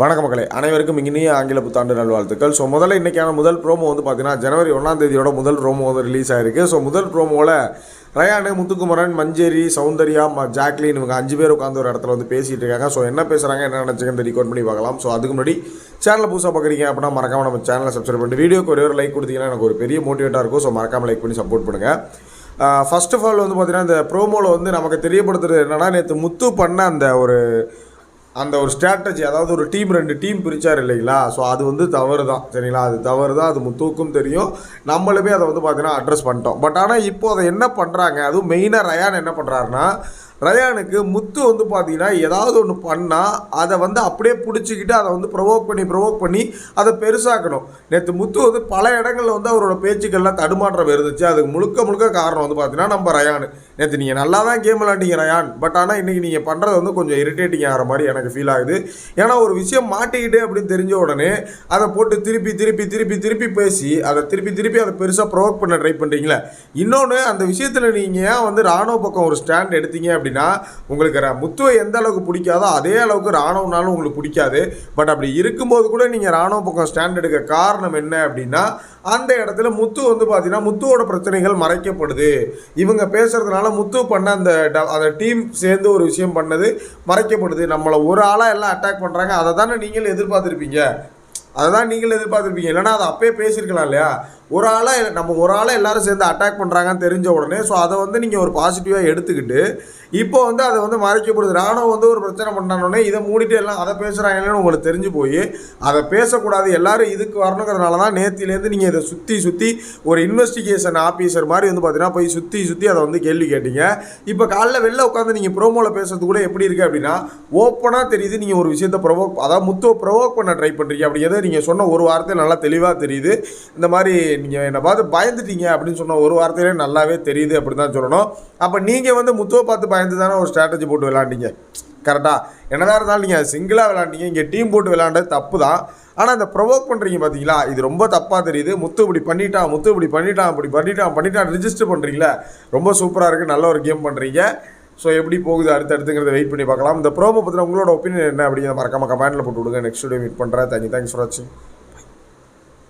வணக்க மக்களே அனைவருக்கும் இனிய ஆங்கில புத்தாண்டு நல்வாழ்த்துக்கள். ஸோ முதல்ல இன்றைக்கான முதல் ப்ரோமோ வந்து பார்த்தீங்கன்னா ஜனவரி ஒன்றாம் தேதியோட முதல் ப்ரோமோ வந்து ரிலீஸ் ஆயிருக்கு. ஸோ முதல் ப்ரோமோவில் ரயானு முத்துக்குமரன் மஞ்சேரி சௌந்தர்யா ம ஜாக்லின் இவங்க அஞ்சு பேர் உட்காந்து ஒரு இடத்துல வந்து பேசிகிட்டு இருக்காங்க. ஸோ என்ன பேசுகிறாங்க என்ன நினச்சிக்கிறது ரெக்கார்ட் பண்ணி பார்க்கலாம். ஸோ அதுக்கு முன்னாடி சேனலை புதுசாக பார்க்குறீங்க அப்படின்னா மறக்காம நம்ம சேனலை சப்ஸ்கிரைப் பண்ணிட்டு வீடியோக்கு ஒரே ஒரு லைக் கொடுத்தீங்கன்னா எனக்கு ஒரு பெரிய மோட்டிவேட்டாக இருக்கும். ஸோ மறக்காம லைக் பண்ணி சப்போர்ட் பண்ணுங்கள் ஃபர்ஸ்ட் ஆஃப் ஆல் வந்து பார்த்தீங்கன்னா இந்த ப்ரோமோவில் வந்து நமக்கு தெரியப்படுத்துறது என்னென்னா நேற்று முத்து பண்ண அந்த ஒரு அந்த ஒரு ஸ்ட்ராட்டஜி அதாவது ஒரு டீம் ரெண்டு டீம் பிரித்தார் இல்லைங்களா? ஸோ அது வந்து தவறு தான் சரிங்களா? அது தவறு தான் அது முத்துவுக்கும் தெரியும். நம்மளுமே அதை வந்து பார்த்தீங்கன்னா அட்ரஸ் பண்ணிட்டோம். பட் ஆனால் இப்போ அதை என்ன பண்ணுறாங்க அதுவும் மெயினாக ரயான் என்ன பண்ணுறாருன்னா ரயானுக்கு முத்து வந்து பார்த்தீங்கன்னா ஏதாவது ஒன்று பண்ணால் அதை வந்து அப்படியே பிடிச்சிக்கிட்டு அதை வந்து ப்ரொவோக் பண்ணி ப்ரொவோக் பண்ணி அதை பெருசாக்கணும். நேற்று முத்து வந்து பல இடங்களில் வந்து அவரோட பேச்சுக்கள்லாம் தடுமாற்றம் இருந்துச்சு. அதுக்கு முழுக்க முழுக்க காரணம் வந்து பார்த்தீங்கன்னா நம்ம ரயான் நேற்று நீங்கள் நல்லா தான் கேம் விளாண்டிங்க ரயான் பட் ஆனால் இன்றைக்கி நீங்கள் பண்ணுறது வந்து கொஞ்சம் இரிட்டேட்டிங் ஆகிற மாதிரி எனக்கு ஃபீல் ஆகுது. ஏன்னா ஒரு விஷயம் மாட்டிக்கிட்டு அப்படின்னு தெரிஞ்ச உடனே அதை போட்டு திருப்பி திருப்பி திருப்பி திருப்பி பேசி அதை திருப்பி திருப்பி அதை பெருசாக ப்ரொவோக் பண்ண ட்ரை பண்ணுறீங்களே இன்னொன்று அந்த விஷயத்தில் நீங்கள் ஏன் வந்து ராணுவ பக்கம் ஒரு ஸ்டாண்ட் எடுத்தீங்க அப்படின்னா உங்களுக்கு முத்துவை எந்த அளவுக்கு பிடிக்காதோ அதே அளவுக்கு ராணுவனாலும் உங்களுக்கு பிடிக்காது. பட் அப்படி இருக்கும்போது கூட நீங்கள் ராணுவ பக்கம் ஸ்டாண்ட் எடுக்க காரணம் என்ன அப்படின்னா அந்த இடத்துல முத்து வந்து பார்த்தீங்கன்னா முத்துவோட பிரச்சனைகள் மறைக்கப்படுது. இவங்க பேசுறதுனால முத்து பண்ண அந்த ட- அந்த டீம் சேர்ந்து ஒரு விஷயம் பண்ணது மறைக்கப்படுது. நம்மளை ஒரு ஆளாக எல்லாம் அட்டாக் பண்ணுறாங்க அதை தானே நீங்கள் எதிர்பார்த்துருப்பீங்க. அதை தான் நீங்கள் எதிர்பார்த்துருப்பீங்க. இல்லைனா அதை அப்பயே பேசியிருக்கலாம் இல்லையா? ஒரு ஆளாக நம்ம ஒரு ஆளாக எல்லாரும் சேர்ந்து அட்டாக் பண்ணுறாங்கன்னு தெரிஞ்ச உடனே ஸோ அதை வந்து நீங்கள் ஒரு பாசிட்டிவாக எடுத்துக்கிட்டு இப்போ வந்து அதை வந்து மறைக்கப்படுது. ராணுவம் வந்து ஒரு பிரச்சனை பண்ணானோடனே இதை மூடிட்டு எல்லாம் அதை பேசுகிறாங்களேன்னு உங்களுக்கு தெரிஞ்சு போய் அதை பேசக்கூடாது எல்லோரும் இதுக்கு வரணுங்கிறதுனால தான் நேத்திலேருந்து நீங்கள் இதை சுற்றி சுற்றி ஒரு இன்வெஸ்டிகேஷன் ஆஃபீஸர் மாதிரி வந்து பார்த்தீங்கன்னா போய் சுற்றி சுற்றி அதை வந்து கேள்வி கேட்டீங்க. இப்போ காலைல வெளில உட்காந்து நீங்கள் ப்ரோமோவில் பேசுறது கூட எப்படி இருக்குது அப்படின்னா ஓப்பனாக தெரியுது நீங்கள் ஒரு விஷயத்தை ப்ரொவோக் அதாவது முத்துவை ப்ரொவோக் பண்ண ட்ரை பண்ணுறீங்க அப்படிங்கிறத நீங்கள் சொன்ன ஒரு வார்த்தை நல்லா தெளிவாக தெரியுது. இந்த மாதிரி நீங்கள் என்னை பார்த்து பயந்துட்டீங்க அப்படின்னு சொன்ன ஒரு வார்த்தையிலே நல்லாவே தெரியுது அப்படின்னு தான் சொல்லணும். அப்போ நீங்கள் வந்து முத்துவை பார்த்து பயந்து தானே ஒரு ஸ்ட்ராட்டஜி போட்டு விளாண்டீங்க கரெக்டாக என்னதான் இருந்தாலும் நீங்கள் சிங்கிளாக விளாண்டீங்க இங்கே டீம் போட்டு விளாண்டது தப்பு தான். ஆனால் இந்த ப்ரொவோக் பண்ணுறீங்க பார்த்தீங்களா இது ரொம்ப தப்பாக தெரியுது. முத்து இப்படி பண்ணிட்டான் முத்து இப்படி பண்ணிட்டான் இப்படி பண்ணிட்டான் பண்ணிட்டான் ரிஜிஸ்டர் பண்ணுறீங்களா ரொம்ப சூப்பராக இருக்குது நல்ல ஒரு கேம் பண்ணுறீங்க ஸோ எப்படி போகுது அடுத்து அடுத்துங்கிறத வெயிட் பண்ணி பார்க்கலாம். இந்த ப்ரோமோ பற்றின உங்களோட ஒப்பீனியன் என்ன அப்படிங்கிறத மறக்காம கமெண்ட்டில் போட்டு விடுங்க. நெக்ஸ்ட் வீடியோ மீட் பண்ணுறேன் தேங்க்யூ தேங்க்ஸ் ஃபார் வாட்சிங்